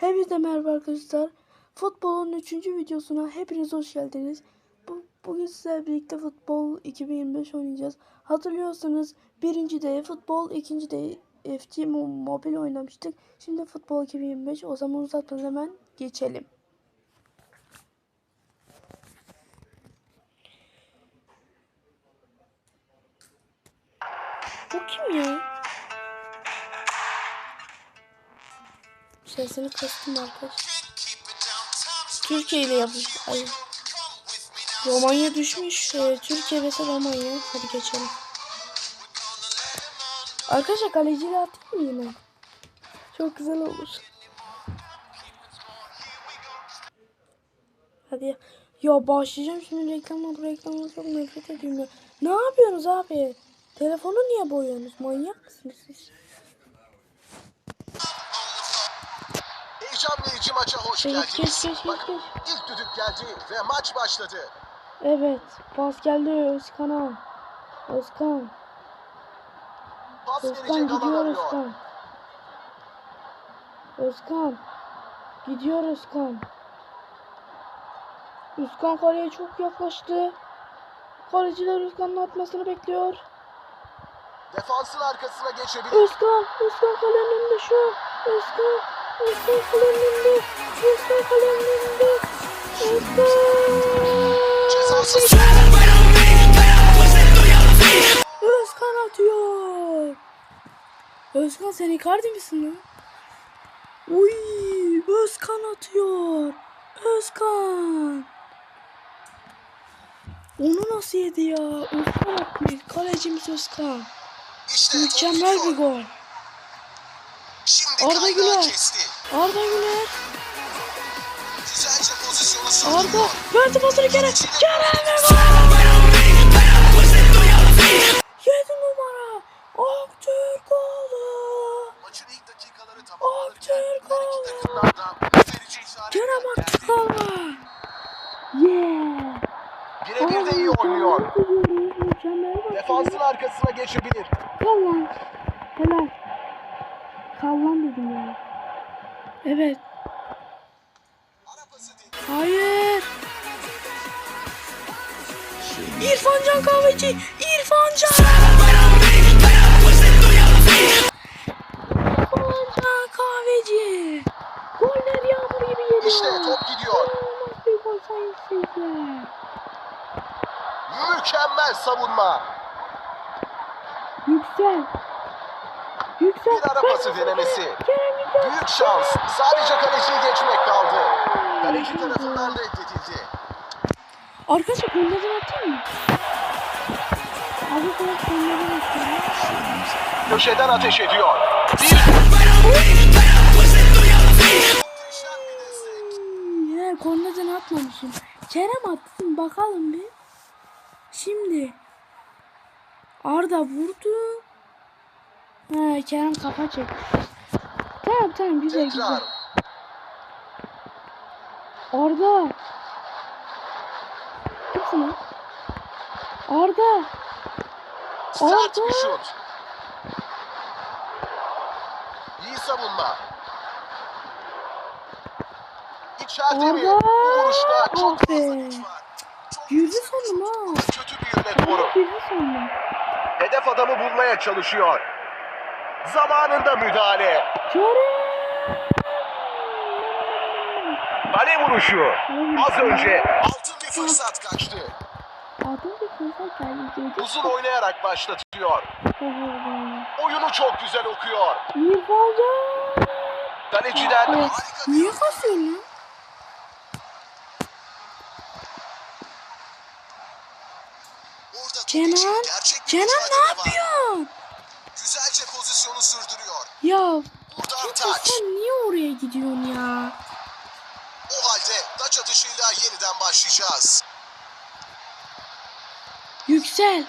Hepinize merhaba arkadaşlar. Futbolun 3. videosuna hepiniz hoş geldiniz. Bu, bugün sizlerle birlikte futbol 2025 oynayacağız. Hatırlıyorsanız birinci de futbol, ikinci de FC Mo- mobil oynamıştık. Şimdi futbol 2025 o zaman uzatmadan hemen geçelim. Bu kim ya? Sesini kastım arkadaşlar. Türkiye ile yapmış. Ay. Romanya düşmüş. Ee, Türkiye vs Romanya. Hadi geçelim. Arkadaşlar kaleciyle atayım mı yine? Çok güzel olur. Hadi ya. Ya başlayacağım şimdi reklamla bu reklamla çok nefret ediyorum ya. Ne yapıyorsunuz abi? Telefonu niye boyuyorsunuz? Manyak mısınız siz? Heyecan verici maça hoş Geç, geldiniz. geç, geç, geç, Bakın ilk düdük geldi ve maç başladı. Evet. Pas geldi Özkan'a. Özkan. Pas Özkan gidiyor. Özkan. Özkan. Gidiyor Özkan. Özkan kaleye çok yaklaştı. Kaleciler Özkan'ın atmasını bekliyor. Defansın arkasına geçebilir. Özkan. Özkan kalenin önünde şu an. Özkan. Önünde. Özkan kalenin önünde. Ceza Özkan. atıyor. Özkan sen Icardi misin lan? Uy, Özkan atıyor. Özkan. Onu nasıl yedi ya? Özkan atmış. Kalecimiz Özkan. İşte Mükemmel bir gol. Şimdi Arda Güler. kesti. Arda Güler. Güzelce pozisyonu Arda. sürdürüyor. Verdi pasını Kerem. Kerem ve. Yedi numara. Aktürkoğlu. Maçın ilk dakikaları tamamlanırken verici Kerem. Yeah. Birebir de iyi oynuyor. Defansın arkasına geçebilir. Kal lan. Helal. Kal lan dedim ya. Evet. Hayır. İrfan Can Kahveci. İrfan Can. İrfan Can Kahveci. Goller yağmur gibi geliyor. İşte top gidiyor. Mükemmel savunma. Yüksel. Yüksel. Bir ara pası denemesi. Büyük şans. Sadece kaleciyi geçmek kaldı. Kaleci tarafından reddedildi. Arkadaşlar golleri atayım mı? Abi golleri atayım. Köşeden ateş ediyor. Bir destek. Ya kornadan atmamışım. Kerem atsın bakalım bir. Şimdi. Arda vurdu. Ha, Kerem kafa çekti. Tamam tamam güzel güzel. Tekrar. Arda. Kimsin lan? Arda. Arda. bir şut. İyi savunma. İçeride mi? Arda. Bu vuruşta çok Ah fazla güç var. Girdi güzel şut. ha. Kötü bir boru. Girdi sandım. Hedef adamı bulmaya çalışıyor. Zamanında müdahale. Kale vuruşu. Az önce altın bir fırsat kaçtı. Adım bir fırsat geldi. Uzun oynayarak başlatıyor. Oyunu çok güzel okuyor. İrfan Can. Kaleciden harika Niye kasıyorsun lan? Kenan mücadele ne yapıyorsun? Pozisyonu sürdürüyor. Ya Buradan Kenan taç. sen niye oraya gidiyorsun ya? O halde taç atışıyla yeniden başlayacağız. Yüksel.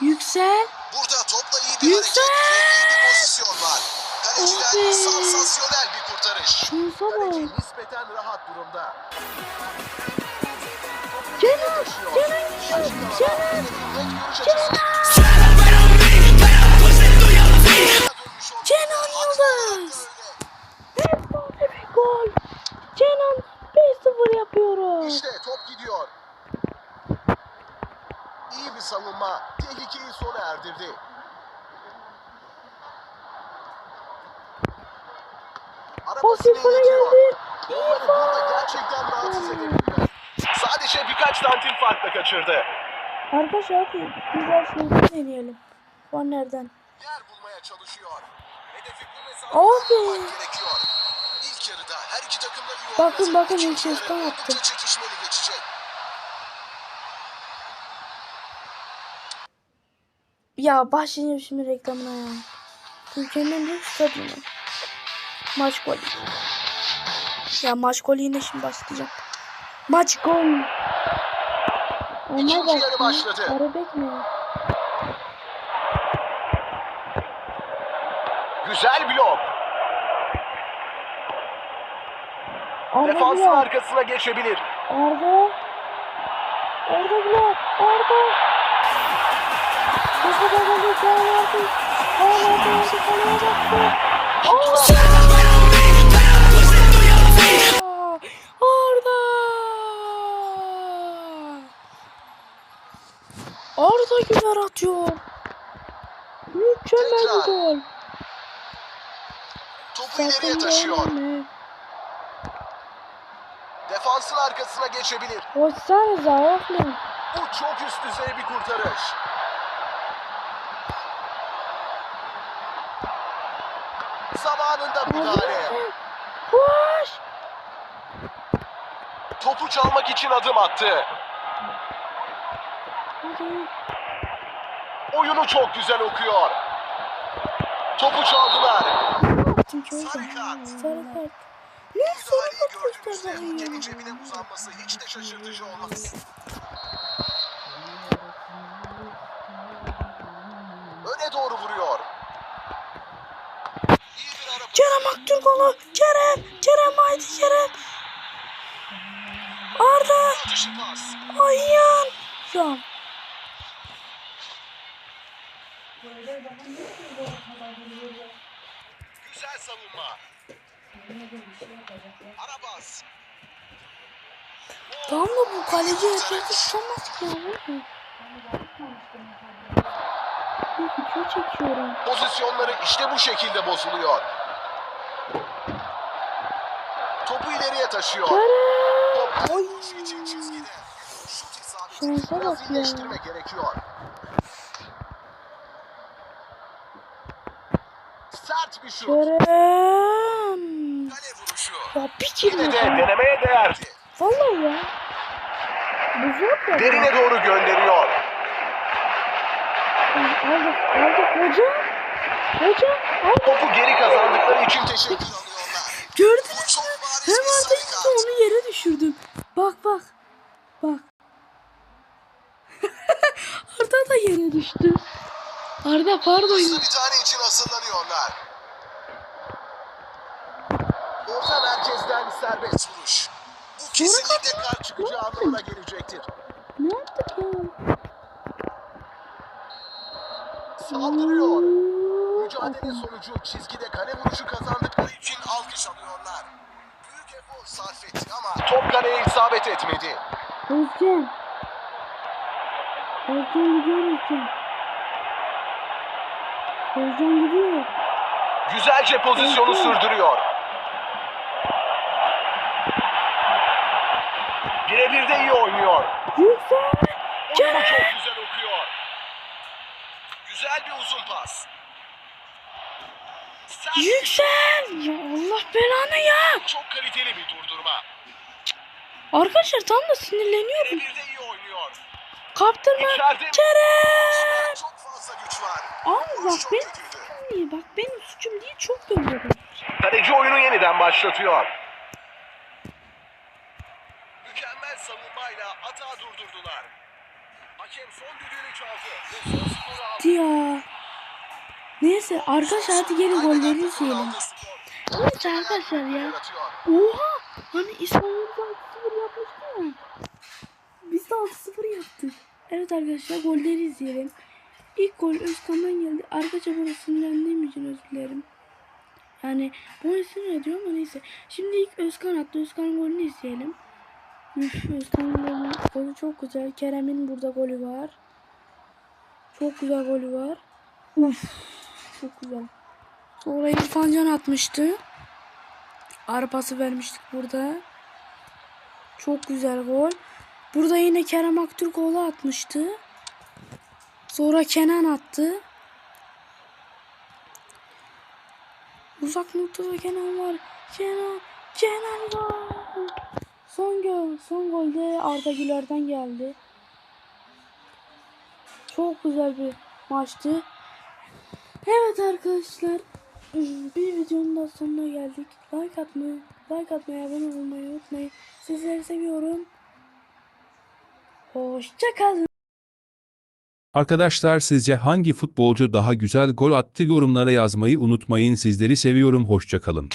Yüksel. Burada topla iyi bir Yüksel! hareket ve iyi bir pozisyon var. Kaleciden Abi. sansasyonel bir kurtarış. Şansa Kaleci bak. nispeten rahat durumda. Kenan. Kenan gidiyor. Kenan. Kenan Yıldız. Öyle. Hep Gol. Kenan 5-0 yapıyoruz. İşte top gidiyor. İyi bir savunma. Tehlikeyi sona erdirdi. Arabasını Pasif bana iletiyor. geldi. Onları burada gerçekten rahatsız edebiliyor. Sadece birkaç santim farkla kaçırdı. Arkadaşlar biz her şeyi deneyelim. Kornerden. Yer bulmaya çalışıyor. Abi. İlk yarıda her iki takım da iyi Bakın, bakın, ilk yarıda yarı yaptı. oldukça çekişmeli geçecek. Ya başlayacağım şimdi reklamına ya. Türkiye'nin en büyük stadyumu. Maç golü. Ya maç golü yine şimdi başlayacak. Maç gol. Ya. başladı. Arabek mi? Güzel blok. Arda Defansın Güler. arkasına geçebilir. Arda. Arda Güler. Arda. Hızlı da golü. Gol verdi. Gol verdi. Arda kaleye baktı. Arda. Arda Güler atıyor. Mükemmel bir gol. Topu ileriye taşıyor. Defansın arkasına geçebilir. Koşsanıza oğlum. Bu çok üst düzey bir kurtarış. Zamanında müdahale. Koş. Topu çalmak için adım attı. Hadi. Oyunu çok güzel okuyor. Topu çaldılar. Attım ki. Sarı kart. Sarı kart. Ne sarı kart gösterdi ya? cebine uzanması hiç de şaşırtıcı olmaz. Öne doğru vuruyor. İyi bir ara Kerem Aktürkoğlu. Kerem. Kerem haydi Kerem. Arda. Ayyan. Ya. Savunma. Arabas. Tamam da bu kaleci erkek tutamaz ki oğlum. Video çekiyorum. Pozisyonları işte bu şekilde bozuluyor. Topu ileriye taşıyor. Top Oy. Şansa bak ya. gerekiyor. Sert bir şut. Kerem. Kale vuruşu. Ya bir Yine de denemeye değer. Vallahi ya. Bu zor ya. Derine doğru gönderiyor. Aldık, aldık hoca. Hoca, aldık. Topu geri kazandıkları için teşekkür alıyorlar. Gördünüz mü? Hem kart. da onu yere düşürdüm. Bak bak. Bak. Arda da yere düştü. Arda pardon. Hızlı bir tane için hazırlanıyorlar. Serbest vuruş. Bu kesinlikle kar çıkacağı anlamına gelecektir. Ne yaptık ya? Saldırıyor. Mücadele sonucu çizgide kale vuruşu kazandıkları için alkış alıyorlar. Büyük efor sarf etti ama top kaleye isabet etmedi. Özcan. Özcan gidiyor Özcan. Özcan gidiyor. Güzelce pozisyonu sürdürüyor. Birebir de iyi oynuyor. Yüksel. Oyunu çok güzel okuyor. Güzel bir uzun pas. Yüksel. Ya Allah belanı ya. Çok kaliteli bir durdurma. Arkadaşlar tam da sinirleniyorum. Birebir de iyi oynuyor. Kaptırma. İçeride Kerem. çok fazla güç var. Abi Vuruş bak çok benim kötüydü. suçum değil. Bak benim suçum değil. Çok dövüyorum. Kaleci oyunu yeniden başlatıyor. Mükemmel atağı durdurdular. Hakem son düdüğünü çaldı ve son skoru aldı. Hadi ya. Neyse arkadaşlar hadi gelin golleri izleyelim. Neyse arkadaşlar ya. Oha. Hani İspanyol 6-0 yapmıştı ya. Biz de 6-0 yaptık. Evet arkadaşlar golleri izleyelim. İlk gol Özkan'dan geldi. Arkadaşlar burada sinirlendiğim için özür dilerim. Yani bu isim ne diyor ama neyse. Şimdi ilk Özkan attı. Özkan'ın golünü izleyelim. Üf, Özkan'ın golü, çok güzel. Kerem'in burada golü var. Çok güzel golü var. Uf, çok güzel. Sonra İrfan Can atmıştı. Arpası vermiştik burada. Çok güzel gol. Burada yine Kerem Aktürk golü atmıştı. Sonra Kenan attı. Uzak noktada Kenan var. Kenan, Kenan gol. Son gol, son gol de Arda Güler'den geldi. Çok güzel bir maçtı. Evet arkadaşlar, bir videonun da sonuna geldik. Like atmayı, like atmayı, abone olmayı unutmayın. Sizleri seviyorum. Hoşçakalın. Arkadaşlar sizce hangi futbolcu daha güzel gol attı yorumlara yazmayı unutmayın. Sizleri seviyorum. Hoşçakalın.